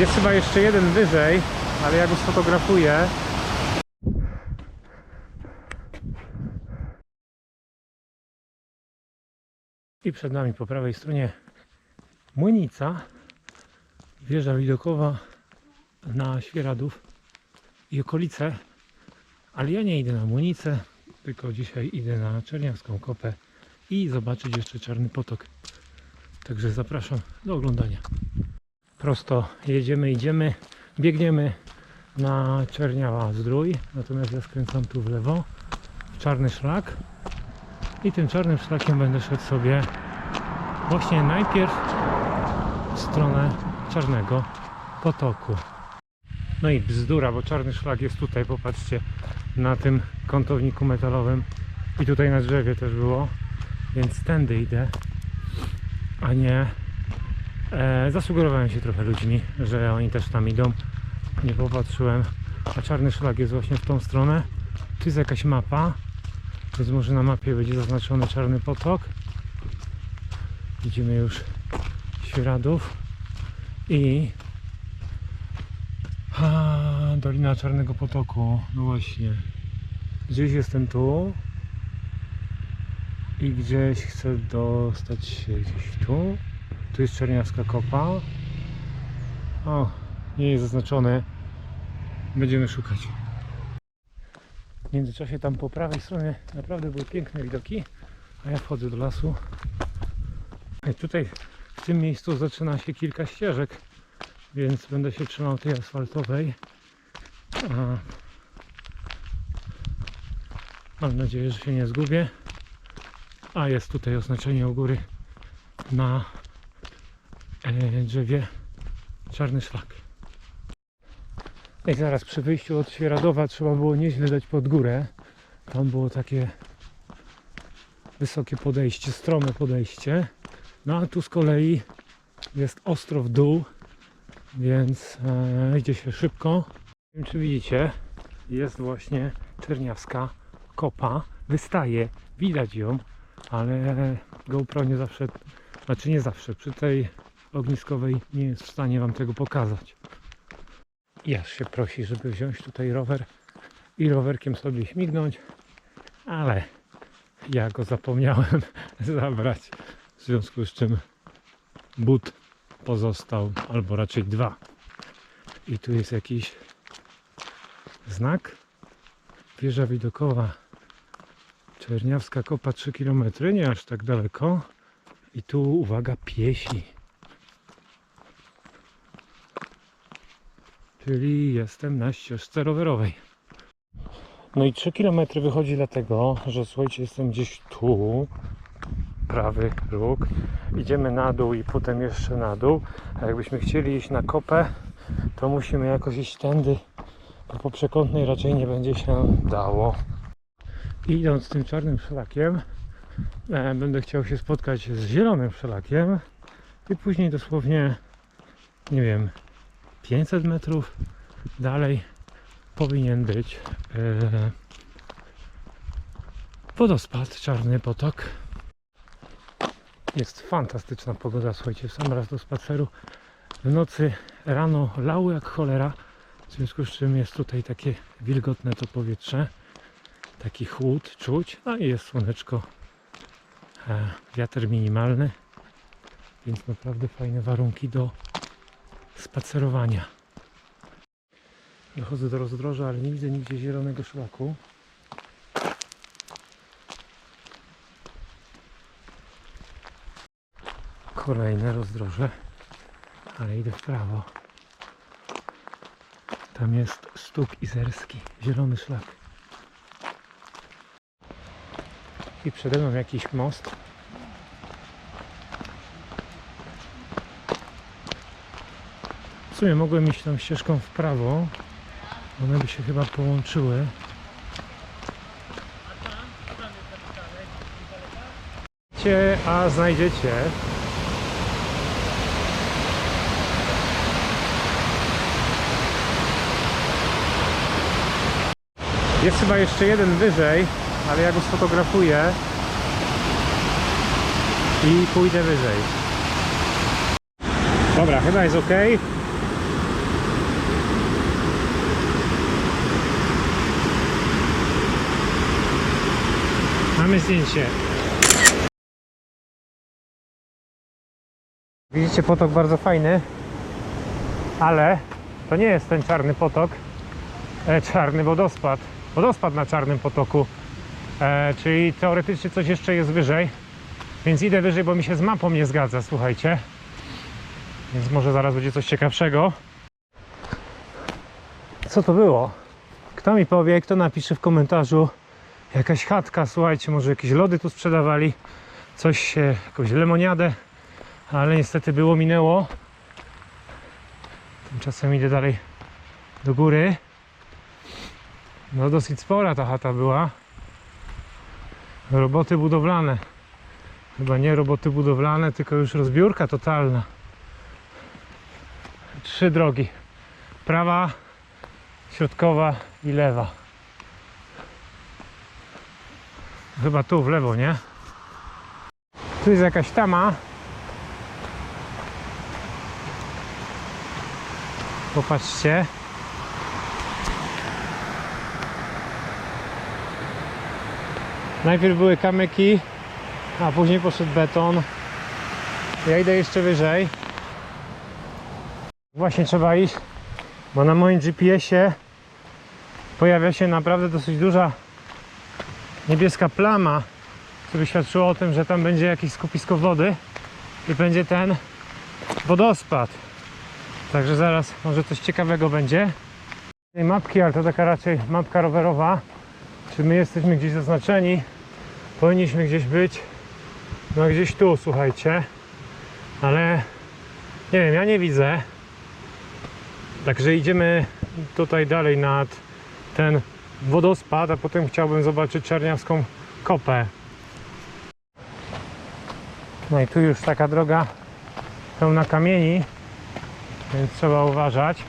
Jest chyba jeszcze jeden wyżej, ale ja go sfotografuję. I przed nami po prawej stronie Młynica, wieża widokowa na Świeradów i okolice. Ale ja nie idę na Młynicę, tylko dzisiaj idę na Czerniawską Kopę i zobaczyć jeszcze Czarny Potok. Także zapraszam do oglądania. Prosto jedziemy, idziemy, biegniemy na Czerniała Zdrój, natomiast ja skręcam tu w lewo, w czarny szlak i tym czarnym szlakiem będę szedł sobie właśnie najpierw w stronę Czarnego Potoku. No i bzdura, bo czarny szlak jest tutaj, popatrzcie, na tym kątowniku metalowym i tutaj na drzewie też było, więc tędy idę, a nie e, zasugerowałem się trochę ludźmi, że oni też tam idą, nie popatrzyłem, a czarny szlak jest właśnie w tą stronę, tu jest jakaś mapa, więc może na mapie będzie zaznaczony czarny potok, widzimy już Świeradów i Dolina Czarnego Potoku, no właśnie. Gdzieś jestem tu i gdzieś chcę dostać się gdzieś tu. Tu jest Czerniawska Kopa. O, nie jest zaznaczone. Będziemy szukać. W międzyczasie tam po prawej stronie naprawdę były piękne widoki, a ja wchodzę do lasu. I tutaj w tym miejscu zaczyna się kilka ścieżek, więc będę się trzymał tej asfaltowej. A, mam nadzieję, że się nie zgubię. A jest tutaj oznaczenie u góry na e, drzewie czarny szlak. I zaraz przy wyjściu od Świeradowa trzeba było nieźle dać pod górę. Tam było takie wysokie podejście, strome podejście. No a tu z kolei jest ostro w dół, więc e, idzie się szybko. Nie wiem czy widzicie, jest właśnie Czerniawska kopa. Wystaje, widać ją, ale GoPro nie zawsze, znaczy nie zawsze, przy tej ogniskowej nie jest w stanie Wam tego pokazać. I aż się prosi, żeby wziąć tutaj rower i rowerkiem sobie śmignąć, ale ja go zapomniałem zabrać, w związku z czym but pozostał, albo raczej dwa. I tu jest jakiś znak. Wieża widokowa Czerniawska Kopa 3 km, nie aż tak daleko. I tu uwaga, piesi. Czyli jestem na ścieżce rowerowej. No i 3 km wychodzi dlatego, że słuchajcie, jestem gdzieś tu, prawy róg. Idziemy na dół i potem jeszcze na dół. A jakbyśmy chcieli iść na kopę, to musimy jakoś iść tędy, bo po przekątnej raczej nie będzie się dało. Idąc tym czarnym szlakiem, e, będę chciał się spotkać z zielonym szlakiem i później dosłownie, nie wiem, 500 metrów dalej powinien być e, wodospad Czarny Potok. Jest fantastyczna pogoda, słuchajcie, w sam raz do spaceru. W nocy rano lało jak cholera, w związku z czym jest tutaj takie wilgotne to powietrze, taki chłód czuć, no i jest słoneczko, e, wiatr minimalny, więc naprawdę fajne warunki do spacerowania. Dochodzę do rozdroża, ale nie widzę nigdzie zielonego szlaku. Kolejne rozdroże, ale idę w prawo. Tam jest stuk izerski, zielony szlak. I przede mną jakiś most. W sumie mogłem iść tą ścieżką w prawo. One by się chyba połączyły. A znajdziecie. Jest chyba jeszcze jeden wyżej, ale ja go sfotografuję i pójdę wyżej. Dobra, chyba jest ok. Mamy zdjęcie. Widzicie potok bardzo fajny, ale to nie jest ten czarny potok, e, czarny wodospad. Wodospad na czarnym potoku, e, czyli teoretycznie coś jeszcze jest wyżej, więc idę wyżej, bo mi się z mapą nie zgadza, słuchajcie. Więc może zaraz będzie coś ciekawszego. Co to było? Kto mi powie, kto napisze w komentarzu jakaś chatka, słuchajcie, może jakieś lody tu sprzedawali, coś, e, jakąś lemoniadę, ale niestety było, minęło. Tymczasem idę dalej do góry. No dosyć spora ta chata była. Roboty budowlane. Chyba nie roboty budowlane, tylko już rozbiórka totalna. Trzy drogi. Prawa, środkowa i lewa. Chyba tu w lewo, nie? Tu jest jakaś tama. Popatrzcie. Najpierw były kamyki, a później poszedł beton. Ja idę jeszcze wyżej. Właśnie trzeba iść, bo na moim GPS-ie pojawia się naprawdę dosyć duża niebieska plama, która świadczyło o tym, że tam będzie jakieś skupisko wody i będzie ten wodospad. Także zaraz może coś ciekawego będzie. Tej mapki, ale to taka raczej mapka rowerowa. Czy my jesteśmy gdzieś zaznaczeni? Powinniśmy gdzieś być. No gdzieś tu, słuchajcie. Ale nie wiem, ja nie widzę. Także idziemy tutaj dalej nad ten wodospad, a potem chciałbym zobaczyć czarniawską kopę. No i tu już taka droga pełna kamieni, więc trzeba uważać.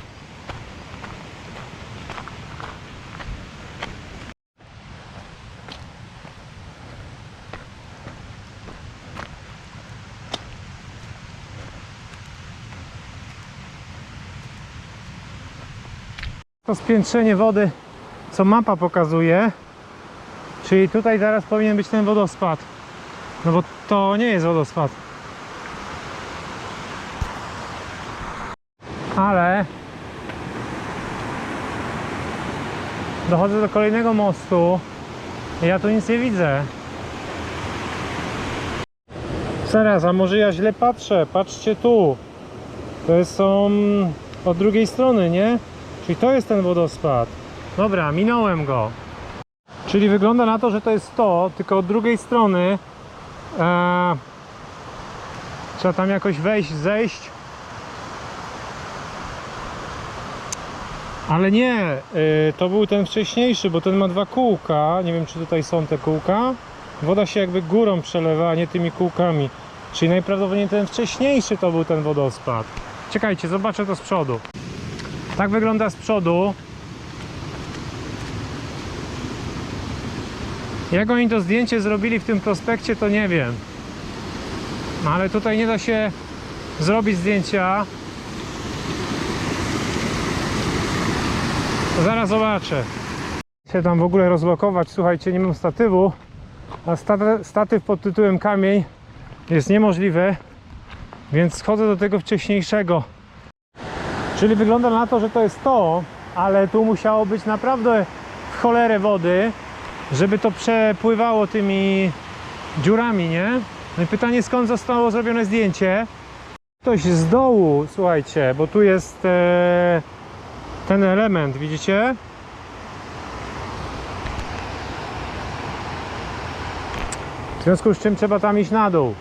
To spiętrzenie wody, co mapa pokazuje, czyli tutaj zaraz powinien być ten wodospad. No bo to nie jest wodospad. Ale dochodzę do kolejnego mostu ja tu nic nie widzę. Zaraz, a może ja źle patrzę? Patrzcie tu. To są od drugiej strony, nie? Czyli to jest ten wodospad. Dobra, minąłem go. Czyli wygląda na to, że to jest to, tylko od drugiej strony e, trzeba tam jakoś wejść, zejść. Ale nie, y, to był ten wcześniejszy, bo ten ma dwa kółka. Nie wiem, czy tutaj są te kółka. Woda się jakby górą przelewa, a nie tymi kółkami. Czyli najprawdopodobniej ten wcześniejszy to był ten wodospad. Czekajcie, zobaczę to z przodu. Tak wygląda z przodu. Jak oni to zdjęcie zrobili w tym prospekcie, to nie wiem. No ale tutaj nie da się zrobić zdjęcia. Zaraz zobaczę. Się tam w ogóle rozlokować. Słuchajcie, nie mam statywu, a sta- statyw pod tytułem kamień jest niemożliwy, więc schodzę do tego wcześniejszego. Czyli wygląda na to, że to jest to, ale tu musiało być naprawdę w cholerę wody, żeby to przepływało tymi dziurami, nie? No i pytanie, skąd zostało zrobione zdjęcie? Ktoś z dołu, słuchajcie, bo tu jest e, ten element, widzicie? W związku z czym trzeba tam iść na dół.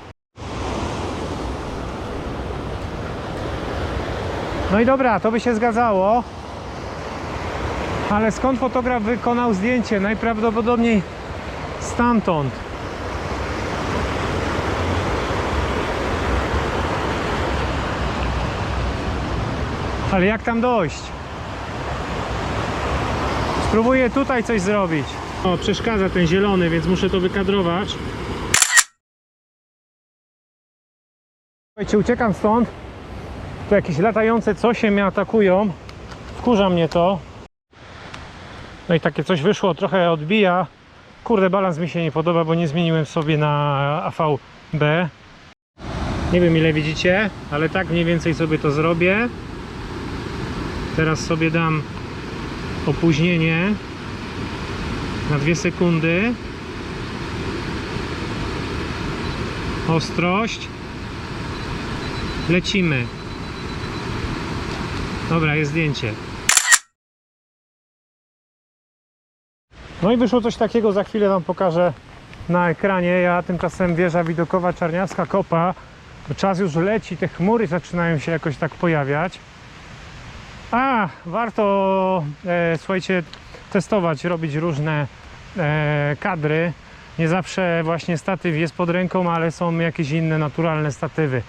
No i dobra, to by się zgadzało. Ale skąd fotograf wykonał zdjęcie? Najprawdopodobniej stamtąd. Ale jak tam dojść? Spróbuję tutaj coś zrobić. O, przeszkadza ten zielony, więc muszę to wykadrować. Słuchajcie, uciekam stąd. Tu jakieś latające cosie mnie atakują. Wkurza mnie to. No i takie coś wyszło, trochę odbija Kurde, balans mi się nie podoba, bo nie zmieniłem sobie na AVB. Nie wiem ile widzicie, ale tak mniej więcej sobie to zrobię. Teraz sobie dam opóźnienie na 2 sekundy. Ostrość. Lecimy. Dobra, jest zdjęcie. No i wyszło coś takiego, za chwilę Wam pokażę na ekranie. Ja tymczasem wieża widokowa Czarniawska Kopa. Czas już leci, te chmury zaczynają się jakoś tak pojawiać. A, warto, e, słuchajcie, testować, robić różne e, kadry. Nie zawsze właśnie statyw jest pod ręką, ale są jakieś inne naturalne statywy.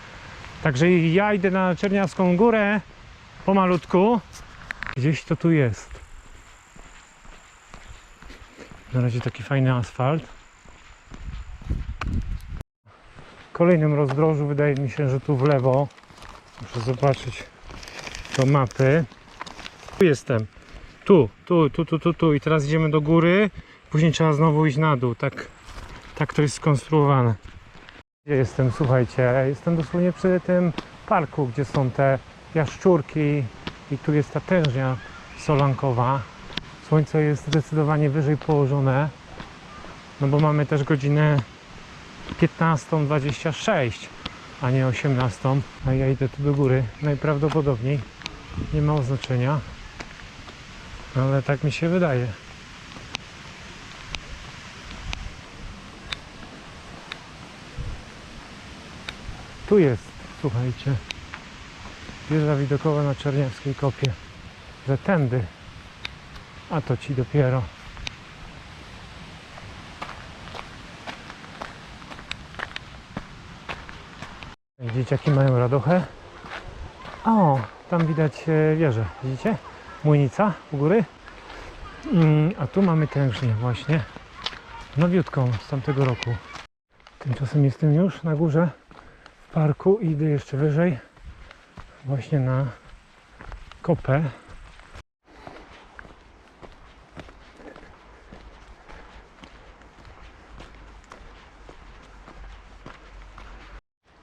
Także ja idę na Czerniawską Górę pomalutku. Gdzieś to tu jest. Na razie taki fajny asfalt. W kolejnym rozdrożu wydaje mi się, że tu w lewo. Muszę zobaczyć do mapy. Tu jestem. Tu, tu, tu, tu, tu, tu. I teraz idziemy do góry. Później trzeba znowu iść na dół. Tak, tak to jest skonstruowane. Gdzie jestem? Słuchajcie, jestem dosłownie przy tym parku, gdzie są te jaszczurki i tu jest ta tężnia solankowa. Słońce jest zdecydowanie wyżej położone, no bo mamy też godzinę 15.26, a nie 18, a ja idę tu do góry. Najprawdopodobniej nie ma oznaczenia, ale tak mi się wydaje. Tu jest, słuchajcie, wieża widokowa na Czerniawskiej Kopie, że tędy, a to ci dopiero. Dzieciaki mają radochę. O, tam widać e, wieżę, widzicie? Młynica u góry. Mm, A tu mamy tężnię właśnie, nowiutką z tamtego roku. Tymczasem jestem już na górze w parku i idę jeszcze wyżej właśnie na kopę.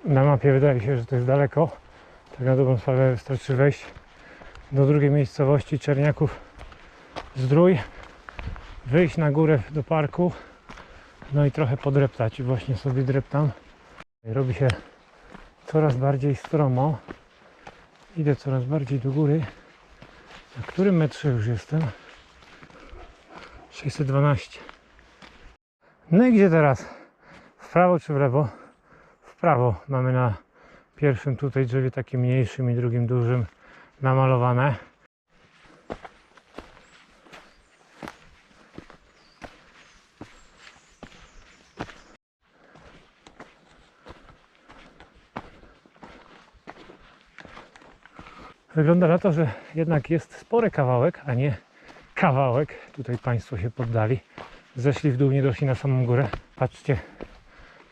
Na mapie wydaje się, że to jest daleko. Tak na dobrą sprawę wystarczy wejść do drugiej miejscowości Czerniaków Zdrój, wyjść na górę do parku, no i trochę podreptać. Właśnie sobie dreptam. Robi się coraz bardziej stromo. Idę coraz bardziej do góry. Na którym metrze już jestem? 612. No i gdzie teraz? W prawo czy w lewo? Prawo mamy na pierwszym tutaj drzewie takim mniejszym i drugim dużym namalowane. Wygląda na to, że jednak jest spory kawałek, a nie kawałek. Tutaj Państwo się poddali. Zeszli w dół, nie doszli na samą górę. Patrzcie,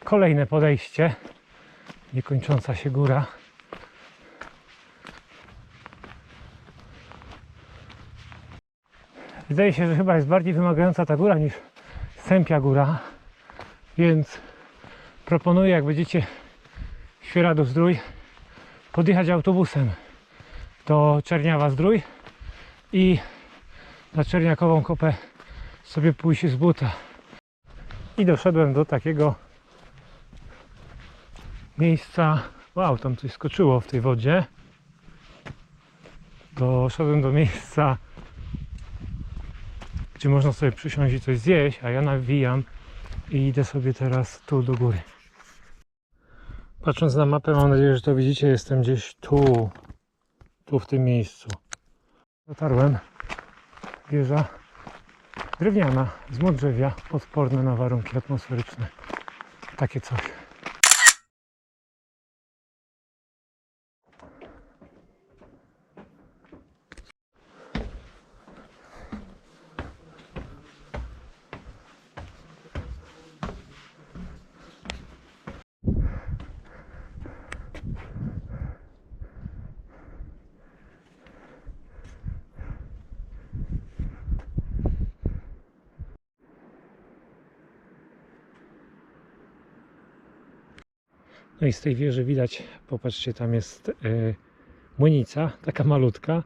kolejne podejście. Niekończąca się góra. Wydaje się, że chyba jest bardziej wymagająca ta góra niż Sępia Góra. Więc proponuję, jak będziecie Świeradów Zdrój, podjechać autobusem do Czerniawa Zdrój i na Czerniakową kopę sobie pójść z buta. I doszedłem do takiego miejsca. Wow, tam coś skoczyło w tej wodzie. Doszedłem do miejsca, gdzie można sobie przysiąść i coś zjeść, a ja nawijam i idę sobie teraz tu do góry. Patrząc na mapę, mam nadzieję, że to widzicie, jestem gdzieś tu, tu w tym miejscu. Dotarłem. Wieża drewniana, z modrzewia, odporna na warunki atmosferyczne. Takie coś. No i z tej wieży widać, popatrzcie, tam jest e, młynica, taka malutka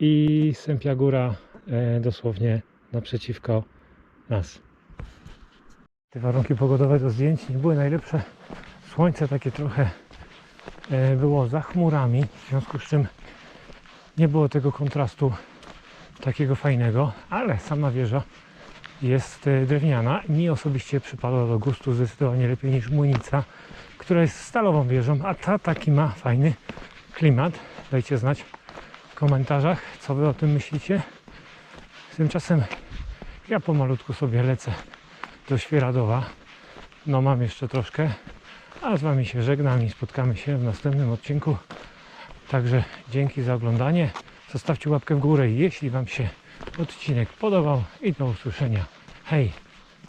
i Sępia Góra e, dosłownie naprzeciwko nas. Te warunki pogodowe do zdjęć nie były najlepsze. Słońce takie trochę e, było za chmurami, w związku z czym nie było tego kontrastu takiego fajnego, ale sama wieża jest e, drewniana. Mi osobiście przypadła do gustu zdecydowanie lepiej niż młynica, która jest stalową wieżą, a ta taki ma fajny klimat. Dajcie znać w komentarzach, co wy o tym myślicie. Tymczasem ja pomalutku sobie lecę do Świeradowa. No mam jeszcze troszkę, a z wami się żegnam i spotkamy się w następnym odcinku. Także dzięki za oglądanie. Zostawcie łapkę w górę, jeśli wam się odcinek podobał i do usłyszenia. Hej!